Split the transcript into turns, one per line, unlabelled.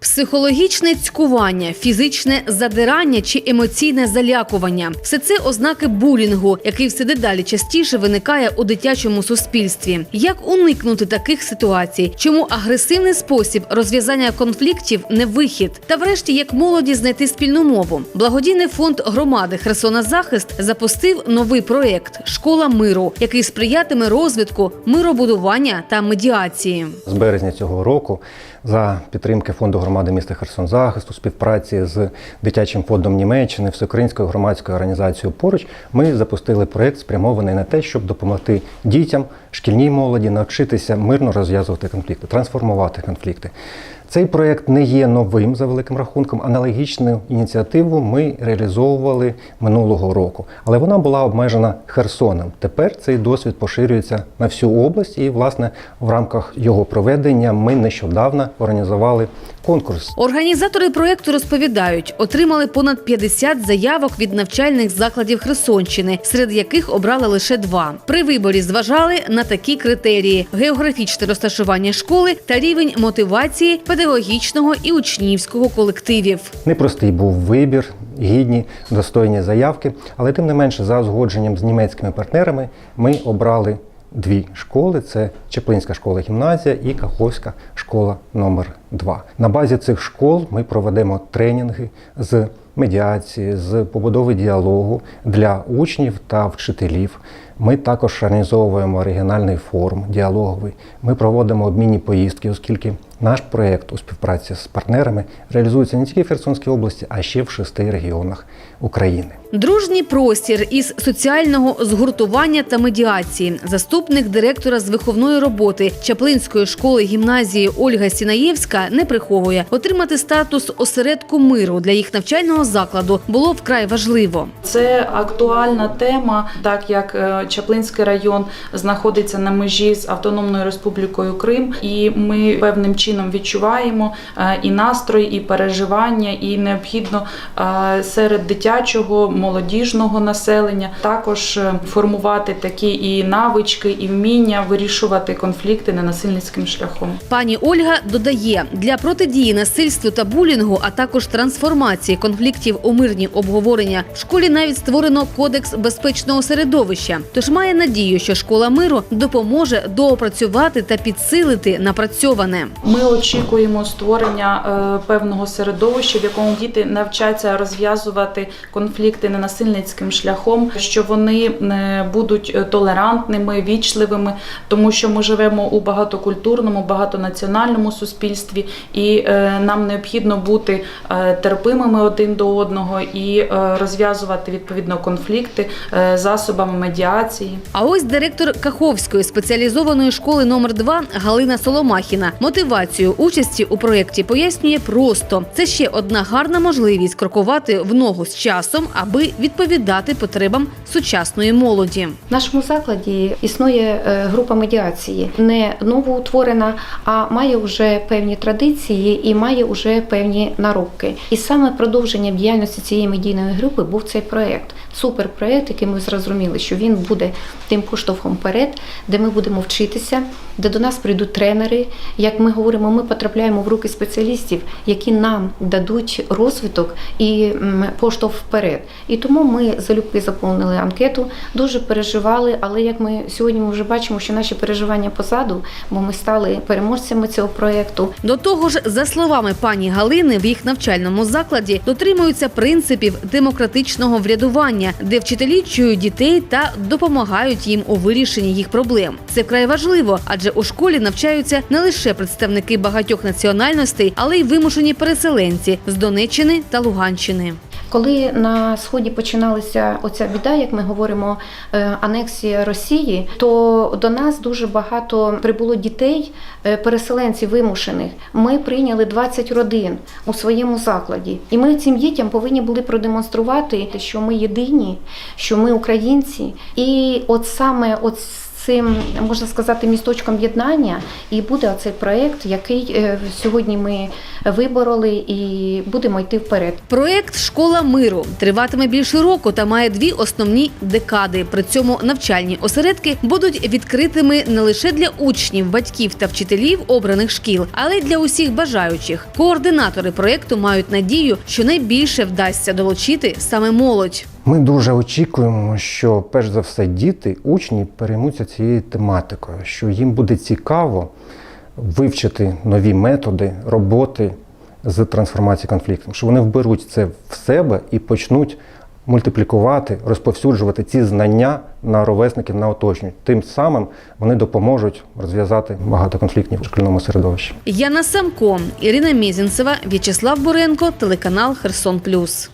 Психологічне цькування, фізичне задирання чи емоційне залякування все це ознаки булінгу, який все дедалі частіше виникає у дитячому суспільстві. Як уникнути таких ситуацій? Чому агресивний спосіб розв'язання конфліктів не вихід? Та врешті, як молоді знайти спільну мову? Благодійний фонд громади Херсона Захист запустив новий проєкт Школа миру, який сприятиме розвитку миробудування та медіації.
З березня цього року за підтримки фонду громади міста Херсон захисту, співпраці з дитячим фондом Німеччини, Всеукраїнською громадською організацією поруч ми запустили проект, спрямований на те, щоб допомогти дітям, шкільній молоді навчитися мирно розв'язувати конфлікти, трансформувати конфлікти. Цей проект не є новим за великим рахунком. Аналогічну ініціативу ми реалізовували минулого року, але вона була обмежена Херсоном. Тепер цей досвід поширюється на всю область, і власне в рамках його проведення ми нещодавно організували конкурс.
Організатори проєкту розповідають, отримали понад 50 заявок від навчальних закладів Херсонщини, серед яких обрали лише два. При виборі зважали на такі критерії: географічне розташування школи та рівень мотивації педагогічного і учнівського колективів.
Непростий був вибір, гідні, достойні заявки, але тим не менше, за узгодженням з німецькими партнерами, ми обрали дві школи: це Чеплинська школа гімназія і Каховська школа номер 2 На базі цих школ ми проведемо тренінги з медіації, з побудови діалогу для учнів та вчителів. Ми також організовуємо оригінальний форум діалоговий. Ми проводимо обмінні поїздки, оскільки наш проєкт у співпраці з партнерами реалізується не тільки в Херсонській області, а ще в шести регіонах України.
Дружній простір із соціального згуртування та медіації. Заступник директора з виховної роботи Чаплинської школи гімназії Ольга Сінаєвська не приховує отримати статус осередку миру для їх навчального закладу було вкрай важливо.
Це актуальна тема, так як е, Чаплинський район знаходиться на межі з Автономною Республікою Крим, і ми певним чином відчуваємо е, і настрой, і переживання, і необхідно е, серед дитячого молодіжного населення також формувати такі і навички, і вміння вирішувати конфлікти ненасильницьким шляхом.
Пані Ольга додає, для протидії насильству та булінгу, а також трансформації конфліктів у мирні обговорення в школі навіть створено кодекс безпечного середовища. Тож має надію, що школа миру допоможе доопрацювати та підсилити напрацьоване.
Ми очікуємо створення е, певного середовища, в якому діти навчаться розв'язувати конфлікти ненасильницьким шляхом, що вони е, будуть е, толерантними, вічливими, тому що ми живемо у багатокультурному, багатонаціональному суспільстві, і е, нам необхідно бути е, терпимими один до одного і е, розв'язувати відповідно конфлікти е, засобами медіації.
А ось директор Каховської спеціалізованої школи номер 2 Галина Соломахіна мотивацію участі у проєкті пояснює просто: це ще одна гарна можливість крокувати в ногу з часом, аби відповідати потребам сучасної молоді.
В нашому закладі існує група медіації, не новоутворена, а має вже певні традиції і має вже певні наробки. І саме продовженням діяльності цієї медійної групи був цей проект. Суперпроект, який ми зрозуміли, що він буде тим поштовхом вперед, де ми будемо вчитися, де до нас прийдуть тренери. Як ми говоримо, ми потрапляємо в руки спеціалістів, які нам дадуть розвиток і поштовх вперед. І тому ми залюбки заповнили анкету, дуже переживали, але як ми сьогодні вже бачимо, що наші переживання позаду, бо ми стали переможцями цього проєкту.
До того ж, за словами пані Галини, в їх навчальному закладі дотримуються принципів демократичного врядування, де вчителі чують дітей та допомагають їм у вирішенні їх проблем. Це вкрай важливо, адже у школі навчаються не лише представники багатьох національностей, але й вимушені переселенці з Донеччини та Луганщини.
Коли на сході починалася оця біда, як ми говоримо, е, анексія Росії, то до нас дуже багато прибуло дітей, е, переселенців вимушених. Ми прийняли 20 родин у своєму закладі, і ми цим дітям повинні були продемонструвати, що ми єдині, що ми українці, і от саме от. Цим можна сказати місточком єднання, і буде оцей проект, який е, сьогодні ми вибороли, і будемо йти вперед.
Проект Школа миру триватиме більше року та має дві основні декади. При цьому навчальні осередки будуть відкритими не лише для учнів, батьків та вчителів обраних шкіл, але й для усіх бажаючих. Координатори проекту мають надію, що найбільше вдасться долучити саме молодь.
Ми дуже очікуємо, що перш за все діти, учні переймуться цією тематикою, що їм буде цікаво вивчити нові методи роботи з трансформації конфлікту, що вони вберуть це в себе і почнуть мультиплікувати, розповсюджувати ці знання на ровесників на оточення. Тим самим вони допоможуть розв'язати багато конфліктів у шкільному середовищі.
Яна Самко, Ірина Мізінцева, В'ячеслав Буренко, телеканал Херсон Плюс.